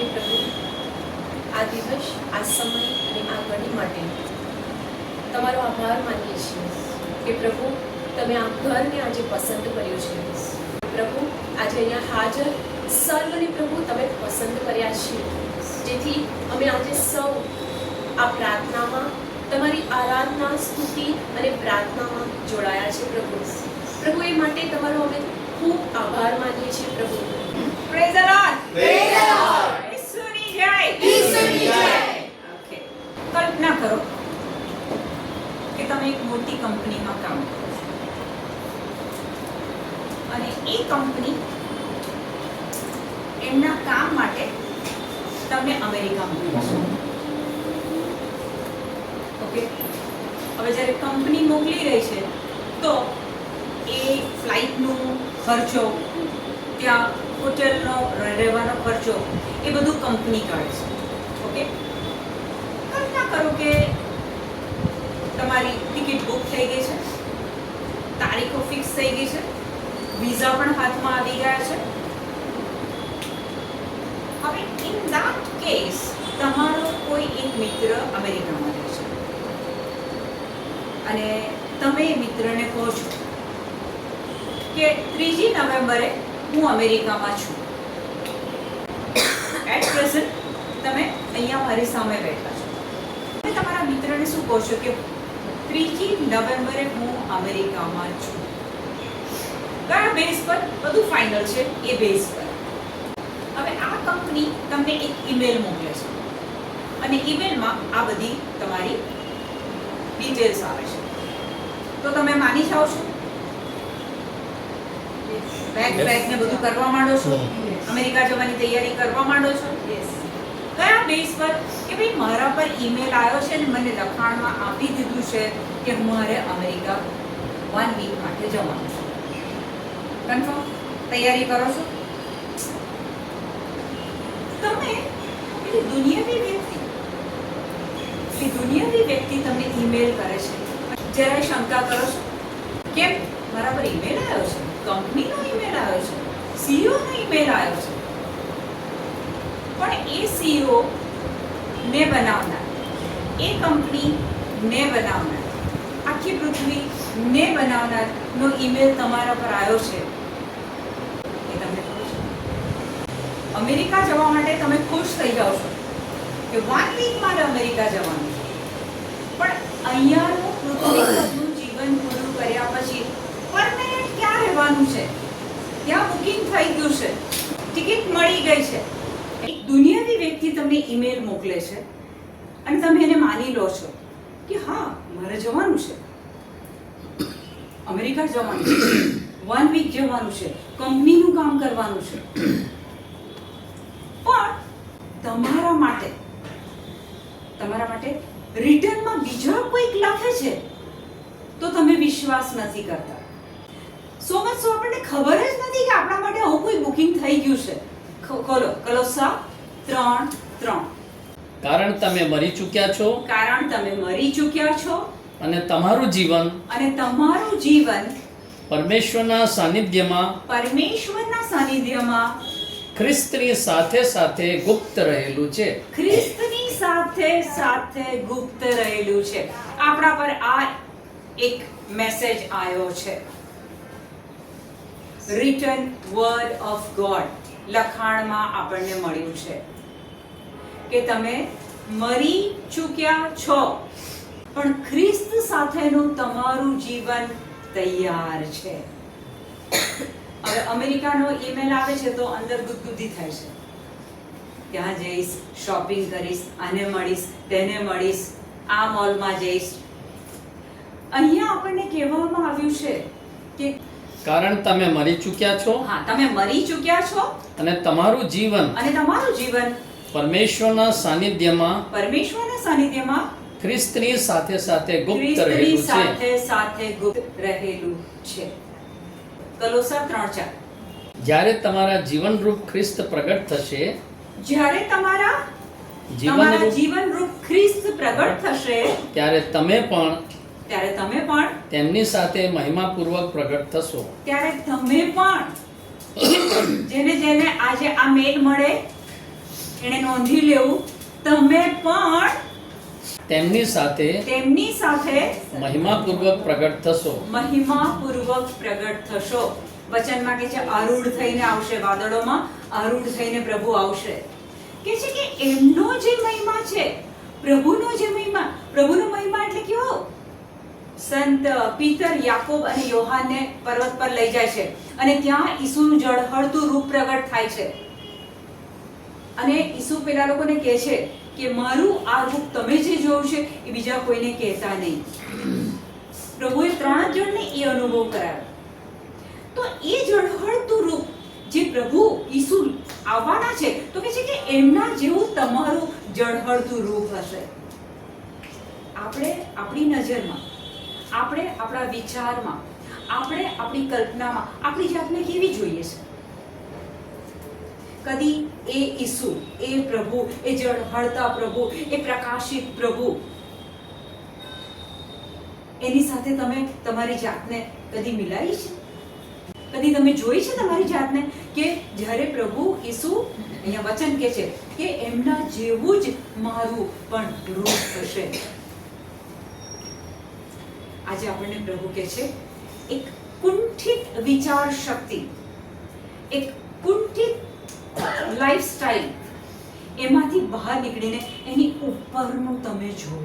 હે પ્રભુ આ દિવસ આ સમય અને આ ઘડી માટે. તમારો આભાર માનીએ છીએ કે પ્રભુ તમે આ ઘરને આજે પસંદ કર્યું છે. પ્રભુ આજે અહીંયા હાજર સર્વને પ્રભુ તમે પસંદ કર્યા છે જેથી અમે આજે સૌ આ પ્રાર્થનામાં તમારી આરાધના સ્તુતિ અને પ્રાર્થનામાં જોડાયા છે પ્રભુ. પ્રભુ એ માટે તમારો અમે ખૂબ આભાર માનીએ છીએ પ્રભુ. Praise the Lord praise the Lord. જય. કલ્પના કરો કે તમે એક મોટી કંપનીમાં કામ કરો છો. અને એ કંપની એમના કામ માટે તમને અમેરિકા મોકલે ઓકે. હવે જ્યારે કંપની મોકલી રહી છે, તો એ ફ્લાઇટનો ખર્ચો, ત્યાં હોટેલનો રહેવાનો ખર્ચો એ બધું કંપની કરે છે. ઓકે કલ્પના કરો કે તમારી ટિકિટ બુક થઈ ગઈ છે. તારીખો ફિક્સ થઈ ગઈ છે. વિઝા પણ હાથમાં આવી ગયા છે. હવે ઇન ધેટ કેસ તમારો કોઈ એક મિત્ર અમેરિકામાં રહે છે. અને તમે એ મિત્રને કહો છો કે ત્રીજી નવેમ્બરે હું અમેરિકામાં છું. અહીંયા મારી સામે બેઠા છો. તમે તમારા મિત્રને શું કહો છો કે ત્રીજી નવેમ્બરે હું અમેરિકામાં છું? કયા બેઝ પર? બધું ફાઇનલ છે એ બેઝ પર. હવે આ કંપની તમને એક ઈમેલ મોકલે છે. અને ઈમેલમાં આ બધી તમારી ડિટેલ્સ આવે છે. તો તમે માની જાઓ છો? બેગ બેગ ને બધું કરવા માંડો છો? અમેરિકા જવાની તૈયારી કરવા માંડો છો? કયા બેઝ પર કે ભાઈ મારા પર ઈમેલ આવ્યો છે ને મને લખાણમાં આપી દીધું છે કે મારે અમેરિકા વન વીક માટે જવાનું છે? કન્ફર્મ તૈયારી કરો છો? તમે પેલી દુનિયાવી વ્યક્તિ, પેલી દુનિયાવી વ્યક્તિ તમને ઈમેલ કરે છે. જ્યારે શંકા કરો છો? કેમ? મારા પર ઈમેલ આવ્યો છે? કંપનીનો ઈમેલ આવ્યો છે? સીઈઓ નો ઈમેલ આવ્યો છે? પણ એ સીઓ ને બનાવનાર. એ કંપની ને બનાવનાર. આખી પૃથ્વી ને બનાવનાર નો ઈમેલ તમારા પર આવ્યો છે. એ તમને ખબર અમેરિકા જવા માટે તમે ખુશ થઈ જાઓ છો કે વન વીક મારે અમેરિકા જવાનું છે. પણ અહીંયાનું પૃથ્વીનું જીવન પૂરું કર્યા પછી પરમેનન્ટ ક્યાં રહેવાનું છે? ત્યાં બુકિંગ થઈ ગયું છે. ટિકિટ મળી ગઈ છે. એક દુનિયાની વ્યક્તિ તમને ઈમેલ મોકલે છે અને તમે એને માની લો છો કે હા, મારે જવાનું છે. અમેરિકા જવાનું છે. વન વીક જવાનું છે. કંપનીનું કામ કરવાનું છે. પણ તમારા માટે તમારા માટે રિટર્નમાં બીજા કોઈક લખે છે? તો તમે વિશ્વાસ નથી કરતા. સો મચ સો આપણને ખબર જ નથી કે આપણા માટે આવું કોઈ બુકિંગ થઈ ગયું છે. ખોલો. કલોસા ત્રણ ત્રણ. કારણ તમે મરી ચૂક્યા છો? કારણ તમે મરી ચૂક્યા છો. અને તમારું જીવન? અને તમારું જીવન પરમેશ્વરના સાનિધ્યમાં પરમેશ્વરના સાનિધ્યમાં ખ્રિસ્તની સાથે સાથે ગુપ્ત રહેલું છે. ખ્રિસ્તની સાથે સાથે ગુપ્ત રહેલું છે. આપણા પર આ એક મેસેજ આવ્યો છે. રિટન વર્ડ ઓફ ગોડ લખાણમાં આપણને મળ્યું છે કે તમે મરી ચૂક્યા છો. પણ ખ્રિસ્ત સાથેનું તમારું જીવન તૈયાર છે. હવે અમેરિકાનો ઈમેલ આવે છે તો અંદર ગુદગુદી થાય છે. ત્યાં જઈશ, શોપિંગ કરીશ, આને મળીશ, તેને મળીશ, આ મોલમાં જઈશ. અહીંયા આપણને કહેવામાં આવ્યું છે કે કારણ તમે મરી ચૂક્યા છો હા તમે મરી ચૂક્યા છો અને તમારું જીવન અને તમારું જીવન પરમેશ્વરના સાનિધ્યમાં પરમેશ્વરના સાનિધ્યમાં ખ્રિસ્તની સાથે સાથે ગુપ્ત રહેલું છે. સાથે સાથે ગુપ્ત રહેલું છે. કલોસા ત્રણ ચાર. જ્યારે તમારા જીવનરૂપ ખ્રિસ્ત પ્રગટ થશે જ્યારે તમારા તમારા જીવનરૂપ જીવનરૂપ ખ્રિસ્ત પ્રગટ થશે ત્યારે તમે પણ ત્યારે તમે પણ તેમની સાથે મહિમાપૂર્વક પ્રગટ થશો. ત્યારે તમે પણ જેને જેને આજે આ મેલ મળે એને નોંધી લેવું. તમે પણ તેમની સાથે તેમની સાથે મહિમાપૂર્વક પ્રગટ થશો. મહિમાપૂર્વક પ્રગટ થશો. વચનમાં કે છે આરૂઢ થઈને આવશે વાદળોમાં આરૂઢ થઈને પ્રભુ આવશે. કે છે કે એમનો જે મહિમા છે પ્રભુનો જે મહિમા પ્રભુનો મહિમા એટલે કેવો? સંત પીતર યાકોબ અને યોહાનને પર્વત પર લઈ જાય છે અને ત્યાં ઈસુનું જળહળતું રૂપ પ્રગટ થાય છે. અને ઈસુ પેલા લોકોને કહે છે કે, મારું આ રૂપ તમે જે જોયું છે એ બીજા કોઈને કહેતા નહીં. પ્રભુએ ત્રણ જણને એ અનુભવ કરાવ્યો. તો એ જળહળતું રૂપ જે પ્રભુ ઈસુ આવવાના છે તો કહે છે કે એમના જેવું તમારું જળહળતું રૂપ હશે. આપણે આપણી નજરમાં આપણે આપણા વિચારમાં, આપણે આપણી કલ્પનામાં, આપણી જાતને કેવી જોઈએ છે? કદી એ ઈસુ, એ પ્રભુ, એ જળહળતા પ્રભુ, એ પ્રકાશિત પ્રભુ, એની સાથે તમે તમારી જાતને કદી મિલાવી છે? કદી તમે જોઈ છે તમારી જાતને કે જ્યારે પ્રભુ ઈસુ અહીંયા વચન કે છે કે એમના જેવું જ મારું પણ રૂપ હશે? આજે આપણને પ્રભુ કે છે, એક કુંઠિત વિચાર શક્તિ, એક કુંઠિત લાઈફસ્ટાઈલ એમાંથી બહાર નીકળીને એની ઉપરનું તમે જુઓ.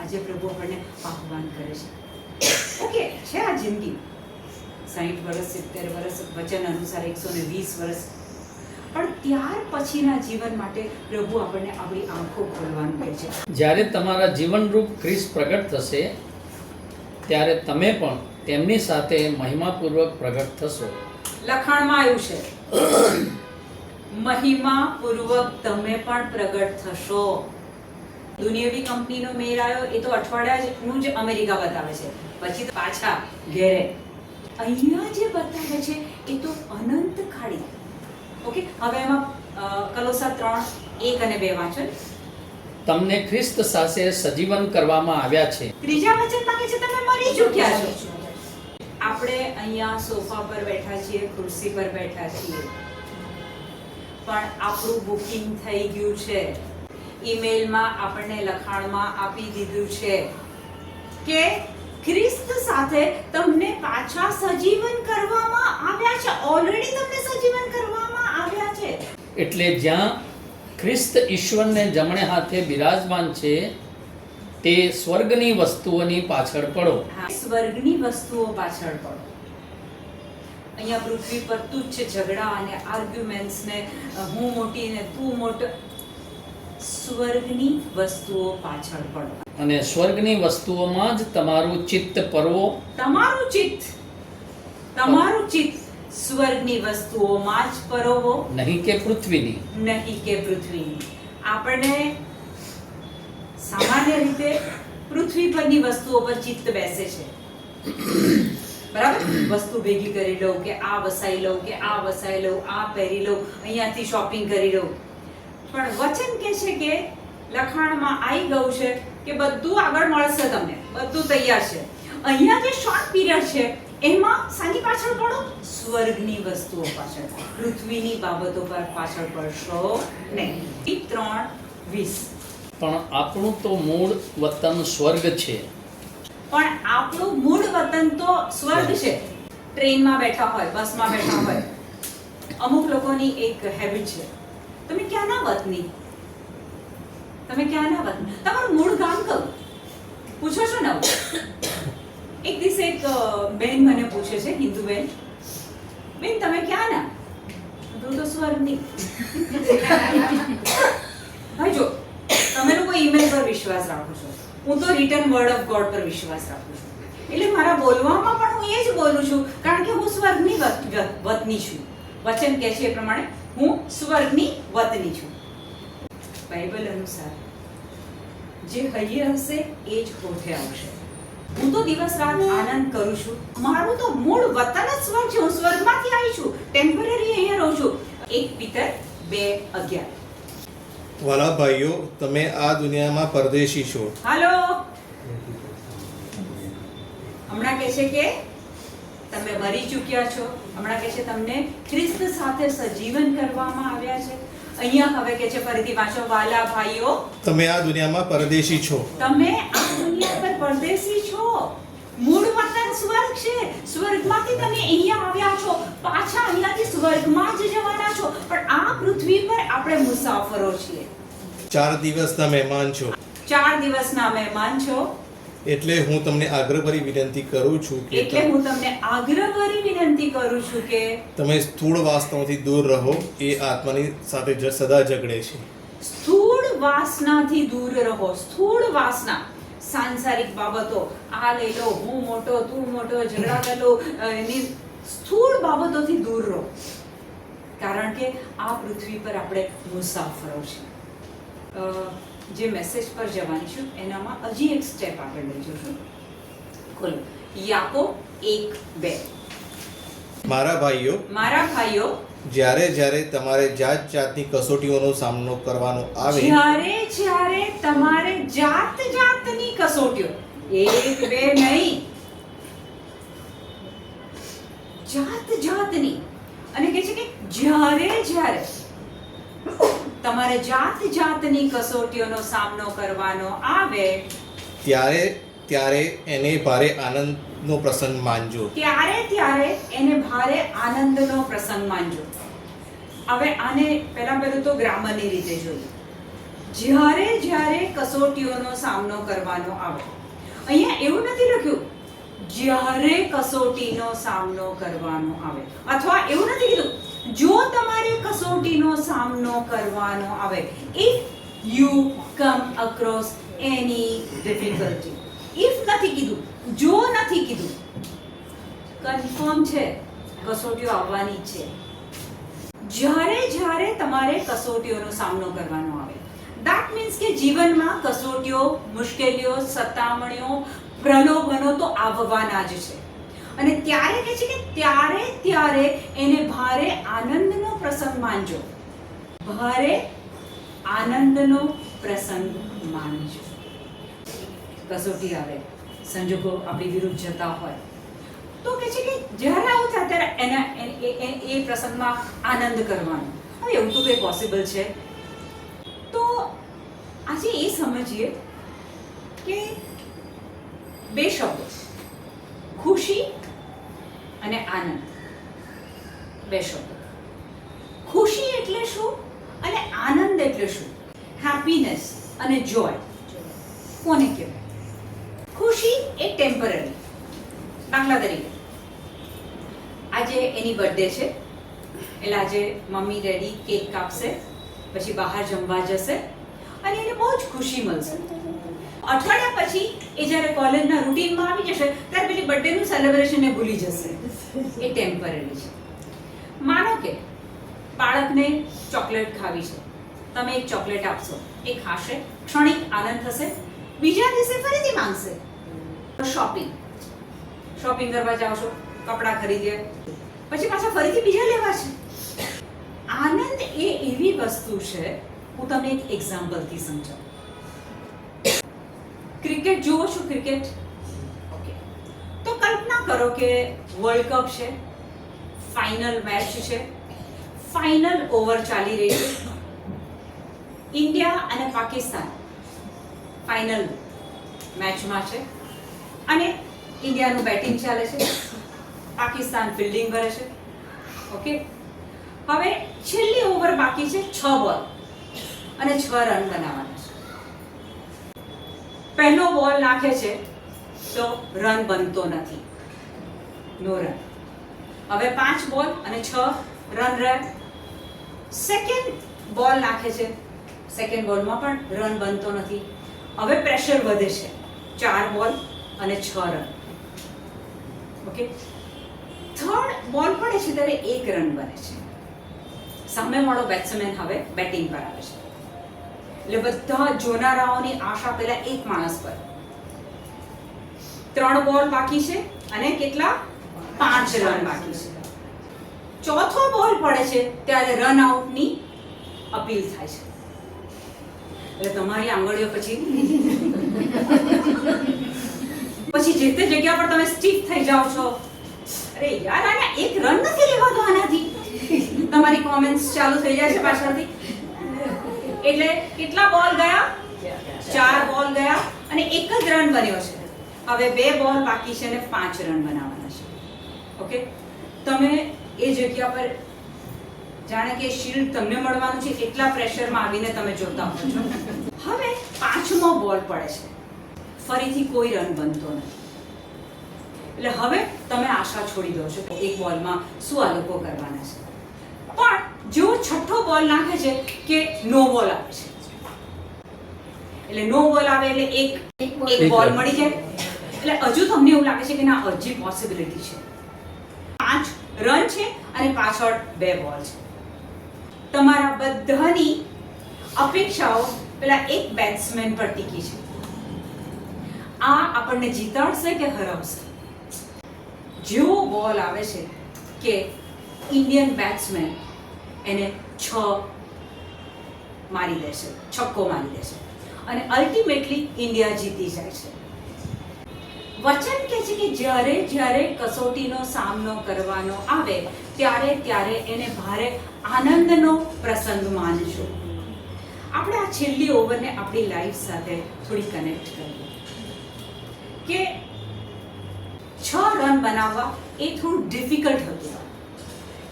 આજે પ્રભુ આપણને આહવાન કરે છે. ઓકે છે આ જિંદગી. સાહીઠ વર્ષ, સિત્તેર વર્ષ, વચન અનુસાર એકસો ને વીસ વર્ષ. પણ ત્યાર પછીના જીવન માટે પ્રભુ આપણને આપણી આંખો ખોલવાનું કહે છે. જ્યારે તમારા જીવનરૂપ ખ્રિસ્ત પ્રગટ થશે ત્યારે તમે પણ તેમની સાથે મહિમાપૂર્વક પ્રગટ થશો. લખાણમાં આવ્યું છે, મહિમાપૂર્વક તમે પણ પ્રગટ થશો. દુનિયાવી કંપનીનો મેર આવ્યો, એ તો અઠવાડિયાનું જ અમેરિકા બતાવે છે. પછી પાછા ઘેરે. અહીંયા જે બતાવે છે, એ તો અનંત ખાડી. ઓકે, હવે એમાં કલોસા ત્રણ, એક અને બે વાંચો તમને ખ્રિસ્ત સાથે સજીવન કરવામાં આવ્યા છે. ત્રીજા વચનમાં કે છે તમે મરી ચૂક્યા છો? આપણે અહીંયા સોફા પર બેઠા છીએ ખુરશી પર બેઠા છીએ. પણ આપણું બુકિંગ થઈ ગયું છે. ઈમેલમાં આપણને લખાણમાં આપી દીધું છે કે ખ્રિસ્ત સાથે તમને પાછા સજીવન કરવામાં આવ્યા છે. ઓલરેડી તમને સજીવન કરવામાં આવ્યા છે. એટલે જ્યાં ખ્રિસ્ત ઈશ્વરને જમણે હાથે બિરાજમાન છે તે સ્વર્ગની વસ્તુઓની પાછળ પડો. સ્વર્ગની વસ્તુઓ પાછળ પડો. અહીંયા પૃથ્વી પર તુચ્છ ઝઘડા અને આર્ગ્યુમેન્ટ્સ ને હું મોટી ને તું મોટો સ્વર્ગની વસ્તુઓ પાછળ પડો. અને સ્વર્ગની વસ્તુઓમાં જ તમારું ચિત્ત પરવો. તમારું ચિત્ત તમારું ચિત્ત સ્વર્ગની વસ્તુઓમાં જ પરોવો નહીં કે પૃથ્વીની. નહીં કે પૃથ્વીની. આપણને સામાન્ય રીતે પૃથ્વી પરની વસ્તુઓ પર ચિત્ત બેસે છે. બરાબર? વસ્તુ ભેગી કરી લઉં કે આ વસાઈ લઉં કે આ વસાઈ લઉં આ પહેરી લઉં અહીંયાથી શોપિંગ કરી લઉં. પણ વચન કે છે કે લખાણમાં આવી ગયું છે કે બધું આગળ મળશે તમને બધું તૈયાર છે. અહીંયા જે શોર્ટ પીરિયડ છે એમાં સાની પાછળ પડો? સ્વર્ગની વસ્તુઓ પાછળ પૃથ્વીની બાબતો પર પાછળ પડશો નહીં. ત્રણ વીસ. પણ આપણું તો મૂળ વતન સ્વર્ગ છે. પણ આપણું મૂળ વતન તો સ્વર્ગ છે. ટ્રેનમાં બેઠા હોય બસમાં બેઠા હોય. અમુક લોકોની એક હેબિટ છે. તમે ક્યાંના વતની? તમે ક્યાંના વતની? તમારું મૂળ ગામ કયું? પૂછો છો ને એક દિવસે એક બેન મને પૂછે છે, હિન્દુ બેન બેન, તમે ક્યાંના હું તો સ્વર્ગની ભાઈ, જો, તમે લોકો ઈમેલ પર વિશ્વાસ રાખો છો. હું તો રિટર્ન વર્ડ ઓફ ગોડ પર વિશ્વાસ રાખું છું. એટલે મારા બોલવામાં પણ હું એ જ બોલું છું, કારણ કે હું સ્વર્ગની વત- વત- વતની છું. વચન કહે છે એ પ્રમાણે, હું સ્વર્ગની વતની છું. બાઇબલ અનુસાર, જે હૈયે હશે, એ જ હોઠે આવશે. હું તો દિવસ રાત આનંદ કરું છું. મારું તો મૂળ વતન જ સ્વર્ગ છે. હું સ્વર્ગમાંથી આવી છું. ટેમ્પરરી અહીંયા રહું છું. એક પિતર બે અગિયાર. વાલા ભાઈઓ તમે આ દુનિયામાં પરદેશી છો. હાલો. હમણાં કહે છે કે તમે મરી ચૂક્યા છો. હમણાં કહે છે તમને ખ્રિસ્ત સાથે સજીવન કરવામાં આવ્યા છે. અહીંયા હવે કે છે ફરીથી વાંચો વાલા ભાઈઓ તમે આ દુનિયામાં પરદેશી છો. તમે આ દુનિયા પર પરદેશી છો મૂળ વતન સ્વર્ગ છે. સ્વર્ગમાંથી તમે અહીંયા આવ્યા છો. પાછા અહીંયાથી સ્વર્ગમાં જ જવાના છો. પણ આ પૃથ્વી પર આપણે મુસાફરો છીએ. ચાર દિવસના મહેમાન છો. ચાર દિવસના મહેમાન છો. એટલે હું તમને આગ્રહભરી વિનંતી કરું છું કે એટલે હું તમને આગ્રહભરી વિનંતી કરું છું કે તમે સ્થૂળ વાસ્તવથી દૂર રહો. એ આત્માની સાથે જ સદા ઝઘડે છે. સ્થૂળ વાસનાથી દૂર રહો. સ્થૂળ વાસના. સાંસારિક બાબતો. આ લઈ લો હું મોટો તું મોટો ઝઘડા કરી લો એની સ્થૂળ બાબતોથી દૂર રહો. કારણ કે આ પૃથ્વી પર આપણે મુસાફરો છે જે મેસેજ પર જવાની છું એનામાં હજી એક સ્ટેપ આગળ લઈ જશું ખોલો. યાકો એક બે. મારા ભાઈઓ મારા ભાઈઓ. જ્યારે જ્યારે તમારે જાત જાતની કસોટીઓનો સામનો કરવાનો આવે જ્યારે જ્યારે તમારે જાત જાતની કસોટીઓ એક બે નહીં. જાત જાતની. અને કહે છે કે જ્યારે જ્યારે તમારે જાત જાતની કસોટીઓનો સામનો કરવાનો આવે ત્યારે ત્યારે એને ભારે આનંદનો પ્રસંગ માનજો. ત્યારે ત્યારે એને ભારે આનંદનો પ્રસંગ માનજો. હવે આને પહેલા પહેલું તો ગ્રામરની રીતે જોઈએ. જ્યારે જ્યારે કસોટીઓનો સામનો કરવાનો આવે. અહીંયા એવું નથી લખ્યું. જ્યારે કસોટીનો સામનો કરવાનો આવે. અથવા એવું નથી કીધું. જો તમારે કસોટીનો સામનો કરવાનો આવે if you come across any difficulty if નથી કીધું. જો નથી કીધું. કન્ફર્મ છે. કસોટીઓ આવવાની છે. જ્યારે જ્યારે તમારે કસોટીઓનો સામનો કરવાનો આવે ધેટ મીન્સ કે જીવનમાં કસોટીઓ, મુશ્કેલીઓ, સતામણીઓ, પ્રલોભનો તો આવવાના જ છે. અને ત્યારે કહે છે કે ત્યારે ત્યારે એને ભારે આનંદનો પ્રસંગ માનજો. ભારે આનંદનો પ્રસંગ માનજો. કસોટી આવે, સંજોગો આપણી વિરુદ્ધ જતા હોય. તો કે છે કે જ્યારે આવું થાય ત્યારે એના એ- પ્રસંગમાં આનંદ કરવાનો. હવે એવું તો કંઈ પોસિબલ છે. આજે એ સમજીએ કે બે શબ્દો ખુશી અને આનંદ. બે શબ્દો. ખુશી એટલે શું અને આનંદ એટલે શું? હેપીનેસ અને જોય કોને કહેવાય? ખુશી એ ટેમ્પરરી બાંગ્લા તરીકે. આજે એની બર્થડે છે. એટલે આજે મમ્મી ડેડી કેક કાપશે, પછી બહાર જમવા જશે. અને એને બહુ જ ખુશી મળશે. અઠવાડિયા પછી એ જ્યારે કોલેજના રૂટીનમાં આવી જશે, ત્યારે પેલી બર્થડેનું સેલિબ્રેશન એ ભૂલી જશે. એ ટેમ્પરરી છે. માનો કે બાળકને ચોકલેટ ખાવી છે. તમે એક ચોકલેટ આપશો. એ ખાશે, ક્ષણિક આનંદ થશે. બીજા દિવસે ફરીથી માંગશે. શોપિંગ શોપિંગ કરવા જાઓ છો, કપડાં ખરીદીએ. પછી પાછા ફરીથી બીજા લેવા છે. આનંદ એ એવી વસ્તુ છે હું તમને એક એક્ઝામ્પલથી સમજાવું. ક્રિકેટ જુઓ છો ક્રિકેટ ઓકે તો કલ્પના કરો કે વર્લ્ડ કપ છે ફાઇનલ મેચ છે ફાઇનલ ઓવર ચાલી રહી છે. ઇન્ડિયા અને પાકિસ્તાન ફાઇનલ મેચમાં છે. અને ઇન્ડિયાનું બેટિંગ ચાલે છે. પાકિસ્તાન ફિલ્ડિંગ કરે છે. ઓકે હવે છેલ્લી ઓવર બાકી છે છ બોલ અને છ રન બનાવવાના છે. પહેલો બોલ નાખે છે, તો રન બનતો નથી. નો રન હવે પાંચ બોલ અને છ રન રહે. સેકન્ડ બોલ નાખે છે સેકન્ડ બોલમાં પણ રન બનતો નથી. હવે પ્રેશર વધે છે, ચાર બોલ અને છ રન ઓકે થર્ડ બોલ પડે છે, ત્યારે એક રન બને છે. સામેવાળો બેટ્સમેન હવે બેટિંગ પર આવે છે. એટલે બધા જોનારાઓની આશા પેલા એક માણસ પર. ત્રણ બોલ બાકી છે અને કેટલા? પાંચ રન બાકી છે. ચોથો બોલ પડે છે ત્યારે રન આઉટની અપીલ થાય છે. એટલે તમારી આંગળીઓ પછી પછી જે તે જગ્યા પર તમે સ્ટીક થઈ જાઓ છો. અરે યાર, આને એક રન નથી લેવાતો આનાથી. તમારી કોમેન્ટ્સ ચાલુ થઈ જાય છે પાછળથી. એટલે કેટલા બોલ ગયા? ચાર બોલ ગયા અને એક જ રન બન્યો છે. હવે બે બોલ બાકી છે અને પાંચ રન બનાવવાના છે. ઓકે તમે એ જગ્યા પર જાણે કે શિલ્ડ તમને મળવાનું છે, એટલા પ્રેશરમાં આવીને તમે જોતા હો છો. હવે પાંચમો બોલ પડે છે. ફરીથી કોઈ રન બનતો નથી. એટલે હવે તમે આશા છોડી દો છો એક બોલમાં શું આ લોકો કરવાના છે. પણ જો છઠ્ઠો બોલ નાખે છે કે નો બોલ આવે છે. એટલે નો બોલ આવે એટલે એક એક બોલ. મળી જાય. એટલે હજુ તમને એવું લાગે છે કે ના હજી પોસિબિલિટી છે. પાંચ રન છે અને પાછળ બે બોલ છે. તમારા બધાની અપેક્ષાઓ પેલા એક બેટ્સમેન પર ટીકી છે. આ આપણને જીતાડશે કે હરાવશે? જેવો બોલ આવે છે કે ઇન્ડિયન બેટ્સમેન એને છ મારી દેશે છક્કો મારી દેશે અને અલ્ટિમેટલી ઇન્ડિયા જીતી જાય છે. વચન કહે છે કે જ્યારે જ્યારે કસોટીનો સામનો કરવાનો આવે, ત્યારે ત્યારે એને ભારે આનંદનો પ્રસંગ માનજો. આપણે આ છેલ્લી ઓવરને આપણી લાઈફ સાથે થોડી કનેક્ટ કરીએ. કે છ રન બનાવવા એ થોડું ડિફિકલ્ટ હતું.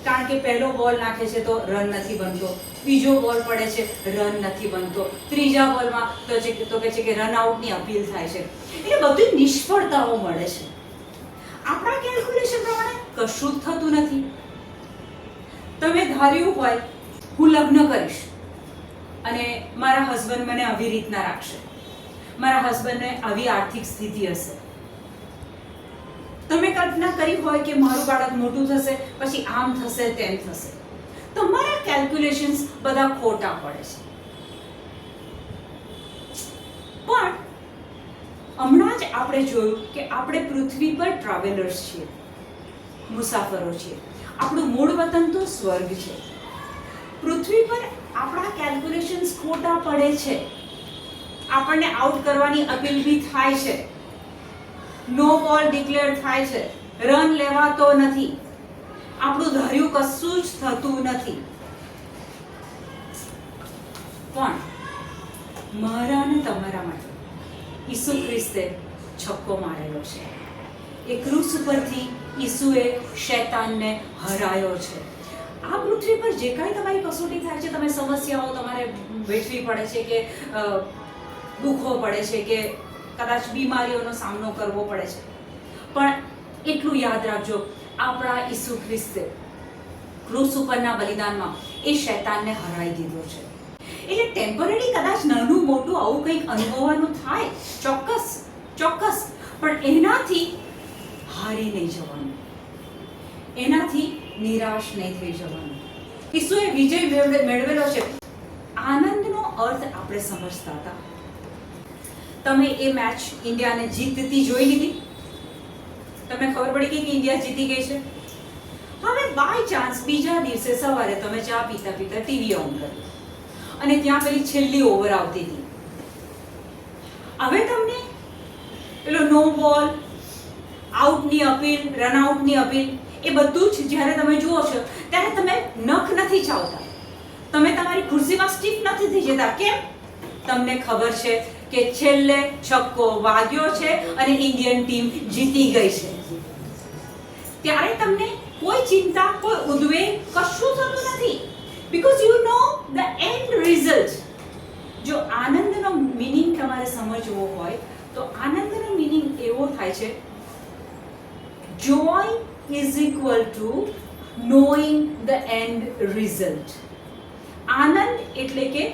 કારણ કે પહેલો બોલ નાખે છે તો રન નથી બનતો. બીજો બોલ પડે છે રન નથી બનતો. ત્રીજા બોલમાં તો છે તો કહે છે કે રન આઉટની અપીલ થાય છે. એટલે બધી નિષ્ફળતાઓ મળે છે. આપણા કેલ્ક્યુલેશન પ્રમાણે કશું જ થતું નથી. તમે ધાર્યું હોય, હું લગ્ન કરીશ. અને મારા હસબન્ડ મને આવી રીતના રાખશે. મારા હસબન્ડને આવી આર્થિક સ્થિતિ હશે. તમે કલ્પના કરી હોય કે મારું બાળક મોટું થશે, પછી આમ થશે, તેમ થશે. તમારા કેલ્ક્યુલેશન્સ બધા ખોટા પડે છે. પણ હમણાં જ આપણે જોયું કે આપણે પૃથ્વી પર ટ્રાવેલર્સ છીએ, મુસાફરો છીએ. આપણું મૂળ વતન તો સ્વર્ગ છે. પૃથ્વી પર આપણા કેલ્ક્યુલેશન્સ ખોટા પડે છે. આપણને આઉટ કરવાની અપીલ બી થાય છે. નો બોલ ડિક્લેર થાય છે. રન લેવાતો નથી. આપણું ધાર્યું કશું જ થતું નથી. પણ મારા અને તમારા માટે. ઈસુ ખ્રિસ્તે છક્કો મારેલો છે. એ ક્રુસ પરથી ઈસુએ શૈતાનને હરાયો છે. આ પૃથ્વી પર જે કાંઈ તમારી કસોટી થાય છે, તમે સમસ્યાઓ તમારે વેઠવી પડે છે કે દુઃખો પડે છે કે કદાચ બીમારીઓનો સામનો કરવો પડે છે. પણ એટલું યાદ રાખજો, આપણા ઈસુ ખ્રિસ્તે ક્રુસ ઉપરના બલિદાનમાં એ શૈતાનને હરાઈ દીધો છે. એટલે ટેમ્પરરી કદાચ નાનું મોટું આવું કંઈક અનુભવવાનું થાય, ચોક્કસ ચોક્કસ, પણ એનાથી હારી નહીં જવાનું. એનાથી નિરાશ નહીં થઈ જવાનું. ઈસુએ વિજય મેળવેલો છે. આનંદનો અર્થ આપણે સમજતા હતા. તમે એ મેચ ઇન્ડિયાને જીતતી જોઈ લીધી? તમને ખબર પડી ગઈ કે ઇન્ડિયા જીતી ગઈ છે? હવે બાય ચાન્સ બીજા દિવસે સવારે તમે ચા પીતા પીતા ટીવી ઓન કર્યું અને ત્યાં પેલી છેલ્લી ઓવર આવતી હતી. હવે તમને પેલો નો બોલ આઉટની અપીલ રન આઉટની અપીલ, એ બધું જ જ્યારે તમે જુઓ છો, ત્યારે તમે નખ નથી ચાવતા. તમે તમારી ખુરશીમાં સ્ટીફ નથી થઈ જતા. કેમ? તમને ખબર છે કે છેલ્લે છક્કો વાગ્યો છે અને ઇન્ડિયન ટીમ જીતી ગઈ છે. ત્યારે તમને કોઈ ચિંતા, કોઈ ઉદ્વેગ કશું થતું નથી. Because you know the end result જો આનંદનો મિનિંગ તમારે સમજવો હોય, તો આનંદનો મિનિંગ એવો થાય છે joy is equal to knowing the end result આનંદ એટલે કે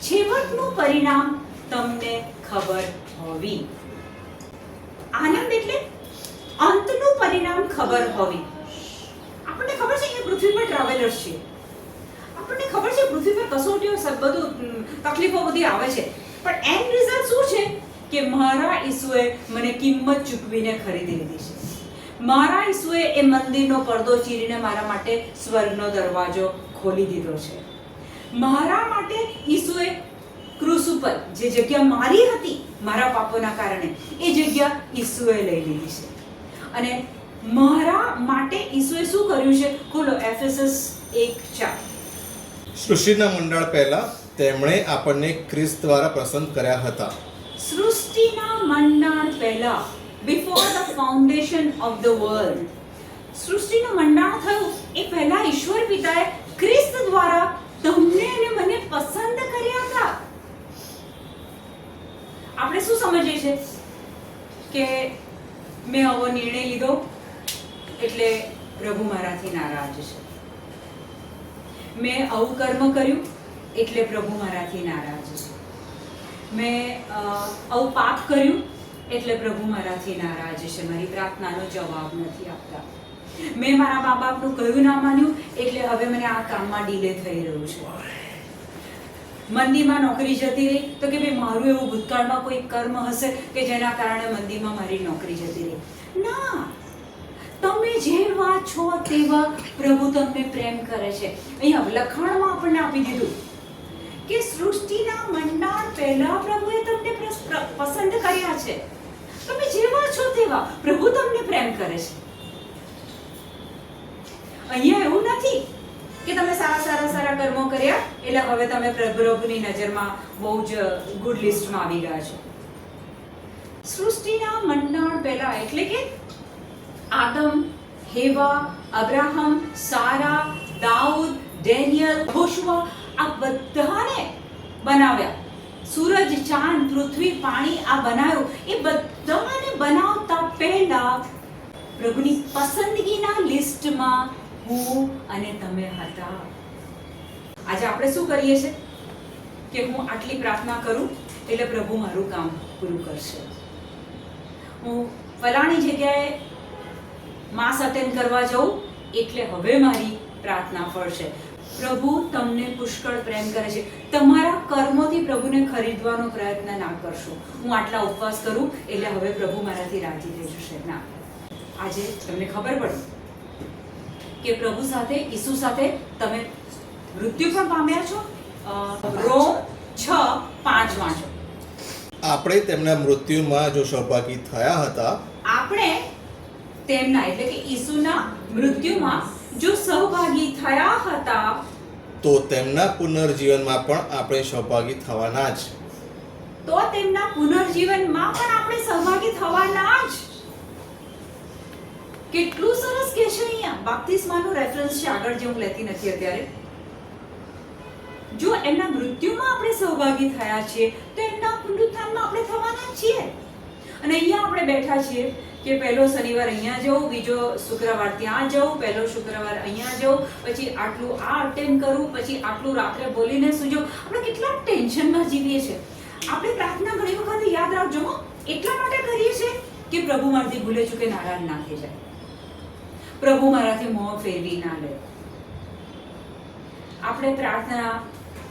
છેવટનું પરિણામ તમને ખબર હોવી. આનંદ એટલે અંતનું પરિણામ ખબર હોવી. આપણને ખબર છે કે પૃથ્વી પર ટ્રાવેલર્સ છે. આપણને ખબર છે પૃથ્વી પર કસોટીઓ બધું તકલીફો બધી આવે છે. પણ એન્ડ રિઝલ્ટ શું છે? કે મારા ઈસુએ મને કિંમત ચૂકવીને ખરીદી લીધી છે. મારા ઈસુએ એ મંદિરનો પડદો ચીરીને મારા માટે સ્વર્ગનો દરવાજો ખોલી દીધો છે. મારા માટે ઈસુએ ઉપર જે જગ્યા મારી હતી મારા પાપોના કારણે એ જગ્યા ઈસુએ લઈ લીધી છે. અને મારા માટે ઈસુએ શું કર્યું છે? ખોલો એફએસએસ એક ચાર. સૃષ્ટિના મંડળ પહેલા તેમણે આપણને ખ્રિસ્ત દ્વારા પસંદ કર્યા હતા. સૃષ્ટિના મંડાણ પહેલા before the foundation of the world સૃષ્ટિનું મંડાણ થયું એ પહેલા ઈશ્વર પિતાએ ખ્રિસ્ત દ્વારા તમને અને મને પસંદ કર્યા હતા. આપણે શું સમજીએ છીએ? કે મેં આવો નિર્ણય લીધો, એટલે પ્રભુ મારાથી નારાજ છે. મેં આવું કર્મ કર્યું, એટલે પ્રભુ મારાથી નારાજ છે. મેં આવું પાપ કર્યું, એટલે પ્રભુ મારાથી નારાજ છે. મારી પ્રાર્થનાનો જવાબ નથી આપતા. મેં મારા મા બાપનું કહ્યું ના માન્યું, એટલે હવે મને આ કામમાં ડીલે થઈ રહ્યું છે. મંદીમાં નોકરી જતી રહી, તો કે ભાઈ મારું એવું ભૂતકાળમાં કોઈ કર્મ હશે કે જેના કારણે મંદીમાં મારી નોકરી જતી રહી? ના. તમે જેવા છો તેવા પ્રભુ તમને પ્રેમ કરે છે. અહીંયા લખાણમાં આપણને આપી દીધું કે સૃષ્ટિના મંડાણ પહેલા પ્રભુએ તમને પસંદ કર્યા છે. તમે જેવા છો તેવા પ્રભુ તમને પ્રેમ કરે છે. અહીંયા એવું નથી. કે તમે સારા સારા સારા કર્મો કર્યા? એટલે હવે તમે પ્રભુની નજરમાં બહુ જ ગુડ લિસ્ટમાં આવી ગયા છો. સૃષ્ટિના મંડાણ પહેલા એટલે કે આદમ, હેવા, અબ્રાહમ, સારા, દાઉદ, ડેનિયલ હોશવા આ બધાને બનાવ્યા. સૂરજ, ચાંદ, પૃથ્વી, પાણી આ બનાવ્યું. એ બધાને બનાવતા પહેલા પ્રભુની પસંદગીના લિસ્ટમાં હું અને તમે હતા. આજે આપણે શું કરીએ છીએ? કે હું આટલી પ્રાર્થના કરું, એટલે પ્રભુ મારું કામ પૂરું કરશે. હું ફલાણી જગ્યાએ માસ અટેન્ડ કરવા જાઉં, એટલે હવે મારી પ્રાર્થના ફળશે પ્રભુ તમને પુષ્કળ પ્રેમ કરે છે. તમારા કર્મોથી પ્રભુને ખરીદવાનો પ્રયત્ન ના કરશો. હું આટલા ઉપવાસ કરું, એટલે હવે પ્રભુ મારાથી રાજી થઈ જશે. ના. આજે તમને ખબર પડી. કે પ્રભુ સાથે ઈસુ સાથે તમે મૃત્યુ પણ પામ્યા છો? રોમ છ પાંચ વાંચો. આપણે તેમના મૃત્યુમાં જો સહભાગી થયા હતા આપણે તેમના એટલે કે ઈસુના મૃત્યુમાં જો સહભાગી થયા હતા તો તેમના પુનર્જીવનમાં પણ આપણે સહભાગી થવાના જ. તો તેમના પુનર્જીવનમાં પણ આપણે સહભાગી થવાના જ. કેટલું સરસ કે છે અહીંયા? બાપ્તિસ્માનો રેફરન્સ છે, આગળ જે હું લેતી નથી અત્યારે. જો એમના મૃત્યુમાં આપણે સહભાગી થયા છીએ, તો એમના પુનરુત્થાનમાં આપણે થવાના છીએ. અને અહીંયા આપણે બેઠા છીએ કે પહેલો શનિવાર અહીંયા જવું બીજો શુક્રવાર ત્યાં જવું પહેલો શુક્રવાર અહીંયા જવું પછી આટલું આ અટેન્ડ કરું, પછી આટલું રાત્રે બોલીને સુજો. આપણે કેટલા ટેન્શનમાં જીવીએ છીએ. આપણે પ્રાર્થના ઘણી વખત યાદ રાખજો એટલા માટે કરીએ છીએ કે પ્રભુ મારથી ભૂલે ચૂકે કે નારાયણ થઈ જાય. પ્રભુ મારાથી મોં ફેરવી ના લે. આપણે પ્રાર્થના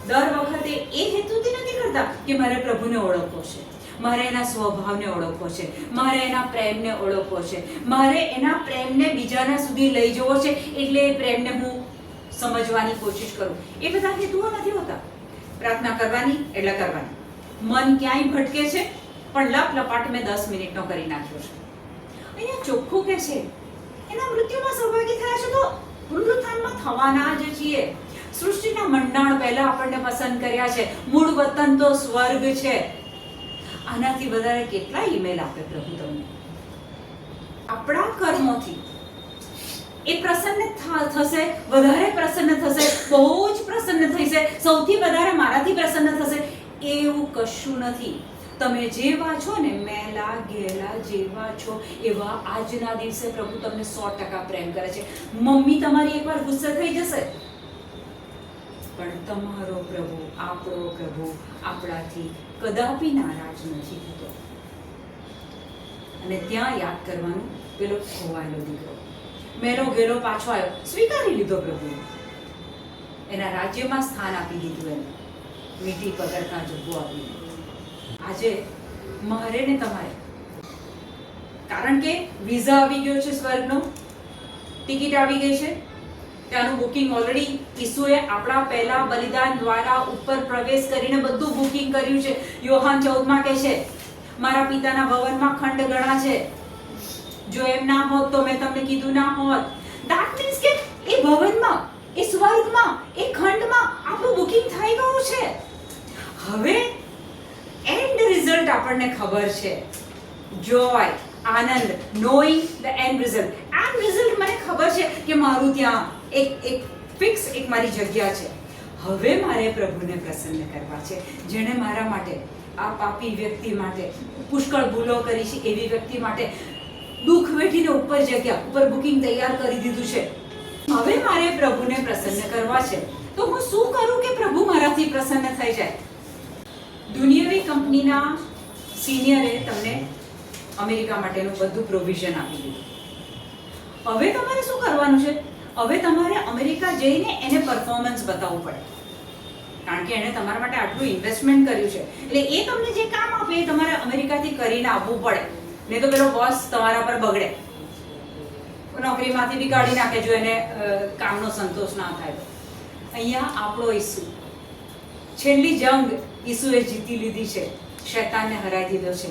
દર વખતે એ હેતુથી નથી કરતા કે મારે પ્રભુને ઓળખવો છે, મારે એના સ્વભાવને ઓળખવો છે, મારે એના પ્રેમને ઓળખવો છે, મારે એના પ્રેમને બીજાના સુધી લઈ જવો છે એટલે એ પ્રેમને હું સમજવાની કોશિશ કરું. એ બધા હેતુઓ નથી હોતા. પ્રાર્થના કરવાની એટલે કરવાની. મન ક્યાંય ભટકે છે, પણ લપ લપાટ મેં દસ મિનિટનો કરી નાખ્યો છે. અહીંયા ચોખ્ખું કે છે? એના મૃત્યુમાં સહભાગી થયા છે તો પુનરુત્થાનમાં થવાના જ છીએ. સૃષ્ટિના મંડાણ પહેલા આપણને પસંદ કર્યા છે. મૂળ વતન તો સ્વર્ગ છે. આનાથી વધારે કેટલા ઈમેલ આપે પ્રભુ તમને? આપણા કર્મોથી. એ પ્રસન્ન થશે, વધારે પ્રસન્ન થશે, બહુ જ પ્રસન્ન થશે સૌથી વધારે મારાથી પ્રસન્ન થશે, એવું કશું નથી. તમે જેવા છો ને મેલા ગેલા જેવા છો, એવા આજના દિવસે પ્રભુ તમને સો ટકા પ્રેમ કરે છે. મમ્મી તમારી એકવાર ગુસ્સે થઈ જશે? પણ તમારો પ્રભુ, આપણો પ્રભુ આપણાથી કદાપી નારાજ નથી થતો. અને ત્યાં યાદ કરવાનું પેલો ખોવાયેલો દીકરો. મેલો ગેલો પાછો આવ્યો. સ્વીકારી લીધો પ્રભુ એના રાજ્યમાં સ્થાન આપી દીધું એને મીઠી પગરખા જગ્ગો આપી આજે મારે ને તમારે. કારણ કે વિઝા આવી ગયો છે સ્વર્ગનો. ટિકિટ આવી ગઈ છે. ત્યાંનું બુકિંગ ઓલરેડી ઈસુએ આપણા પહેલા બલિદાન દ્વારા ઉપર પ્રવેશ કરીને બધું બુકિંગ કર્યું છે. યોહાન ચૌદમાં કહે છે મારા પિતાના ભવનમાં ખંડ ગણા છે. જો એમ ના હોત તો મેં તમને કીધું ના હોત. ધેટ મીન્સ કે એ ભવનમાં, એ સ્વર્ગમાં, એ ખંડમાં આપણું બુકિંગ થઈ ગયું છે. હવે એન્ડ રિઝલ્ટ આપણને ખબર છે. જોય આનંદ નોઈંગ ધ એન્ડ રિઝલ્ટ આ રિઝલ્ટ મને ખબર છે કે મારું ત્યાં એક એક ફિક્સ એક મારી જગ્યા છે. હવે મારે પ્રભુને પ્રસન્ન કરવા છે. જેણે મારા માટે, આ પાપી વ્યક્તિ માટે પુષ્કળ ભૂલો કરી છે, એવી વ્યક્તિ માટે દુઃખ વેઠીને ઉપર જગ્યા, ઉપર બુકિંગ તૈયાર કરી દીધું છે. હવે મારે પ્રભુને પ્રસન્ન કરવા છે. તો હું શું કરું કે પ્રભુ મારાથી પ્રસન્ન થઈ જાય? દુનિયાવી કંપનીના સિનિયરે તમને અમેરિકા માટેનું બધું પ્રોવિઝન આપી દીધું. હવે તમારે શું કરવાનું છે? હવે તમારે અમેરિકા જઈને એને પરફોર્મન્સ બતાવવું પડે. કારણ કે એણે તમારા માટે આટલું ઇન્વેસ્ટમેન્ટ કર્યું છે. એટલે એ તમને જે કામ આપે એ તમારે અમેરિકાથી કરીને આવવું પડે. નહીં તો પેલો બોસ તમારા પર બગડે. નોકરીમાંથી બી કાઢી નાખે જો એને કામનો સંતોષ ના થાય. અહીંયા આપણો ઈસુ છેલ્લી જંગ ઈસુએ જીતી લીધી છે. શૈતાનને હરાઈ દીધો છે.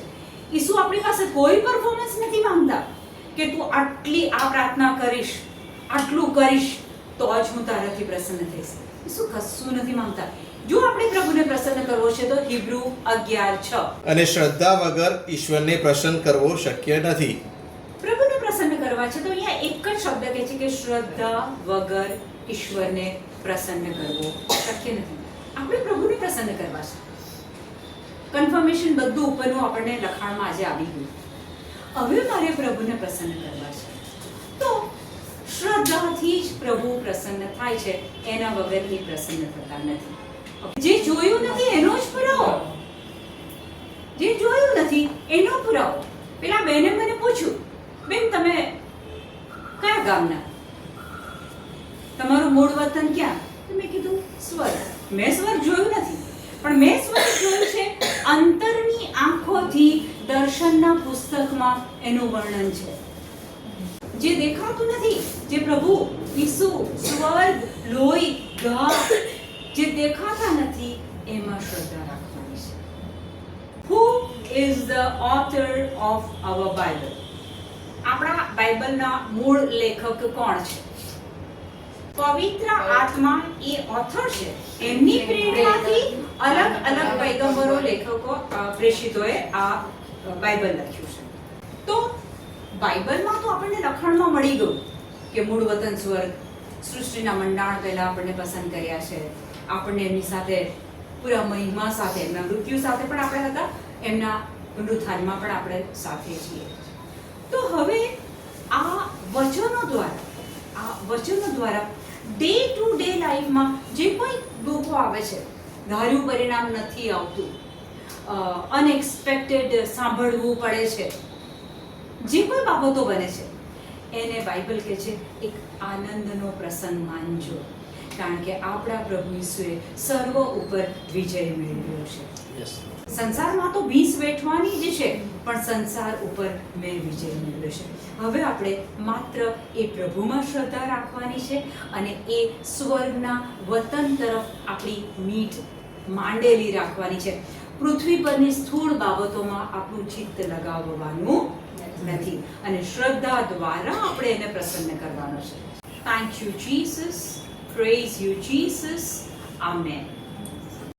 ઈસુ આપણી પાસે કોઈ પરફોર્મન્સ નથી માંગતા કે તું આટલી આ પ્રાર્થના કરીશ આટલું કરીશ તો જ હું તારાથી પ્રસન્ન થઈશ. ઈસુ કશું નથી માંગતા. જો આપણે પ્રભુને પ્રસન્ન કરવો છે તો હિબ્રુ અગિયાર છ. અને શ્રદ્ધા વગર ઈશ્વરને પ્રસન્ન કરવો શક્ય નથી. પ્રભુને પ્રસન્ન કરવા છે તો અહીંયા એક જ શબ્દ કહે છે કે શ્રદ્ધા વગર ઈશ્વરને પ્રસન્ન કરવો શક્ય નથી. આપણે પ્રભુને પ્રસન્ન કરવા છે. કન્ફર્મેશન બધું ઉપરનું આપણને લખાણમાં આજે આવી ગયું. હવે મારે પ્રભુને પ્રસન્ન કરવા છે. તો શ્રદ્ધાથી જ પ્રભુ પ્રસન્ન થાય છે, એના વગર એ પ્રસન્ન થતા નથી. જે જોયું નથી, એનો જ પુરાવો. જે જોયું નથી, એનો પુરાવો. પેલા બેને મને પૂછ્યું, બેન, તમે કયા ગામના? તમારું મૂળ વતન ક્યાં મેં સ્વર્ગ જોયું નથી. પણ મેં સ્વર્ગ જોયું છે અંતરની આંખોથી દર્શનના પુસ્તકમાં એનું વર્ણન છે. જે દેખાતું નથી, જે પ્રભુ ઈસુ, સ્વર્ગ, લોહી, ઘા જે દેખાતા નથી, એમાં શ્રદ્ધા રાખવાની છે. Who is the author of our Bible આપણા બાઇબલના મૂળ લેખક કોણ છે? પવિત્ર આત્મા એ ઓથર છે. એમની પ્રેરણાથી અલગ અલગ પૈગંબરો લેખકો પ્રેષિતોએ આ બાઇબલ લખ્યું છે. તો બાઇબલમાં તો આપણને લખાણમાં મળી ગયું કે મૂળ વતન સ્વર્ગ, સૃષ્ટિના મંડાણ પહેલા આપણને પસંદ કર્યા છે. આપણને એમની સાથે પૂરા મહિમા સાથે, એમના મૃત્યુ સાથે પણ આપણે હતા, એમના પુનરુત્થાનમાં પણ આપણે સાથે છીએ. તો હવે આ વચનો દ્વારા, આ વચનો દ્વારા ડે ટુ ડે લાઈફમાં જે કોઈ દુઃખો આવે છે, ધાર્યું પરિણામ નથી આવતું. અનએક્સપેક્ટેડ સાંભળવું પડે છે. જે કોઈ બાબતો બને છે, એને બાઇબલ કહે છે, એક આનંદનો પ્રસંગ માનજો. કારણ કે આપણા પ્રભુ ઈસુએ સર્વ ઉપર વિજય મેળવ્યો છે. સંસારમાં તો વીસ વેઠવાની જ છે પણ સંસાર ઉપર મેં વિજય મેળવ્યો છે. હવે આપણે માત્ર એ પ્રભુમાં શ્રદ્ધા રાખવાની છે અને એ સ્વર્ગના વતન તરફ આપણી મીઠ માંડેલી રાખવાની છે. પૃથ્વી પરની સ્થૂળ બાબતોમાં આપણું ચિત્ત લગાવવાનું નથી અને શ્રદ્ધા દ્વારા આપણે એને પ્રસન્ન કરવાનો છે. Thank you Jesus praise you Jesus amen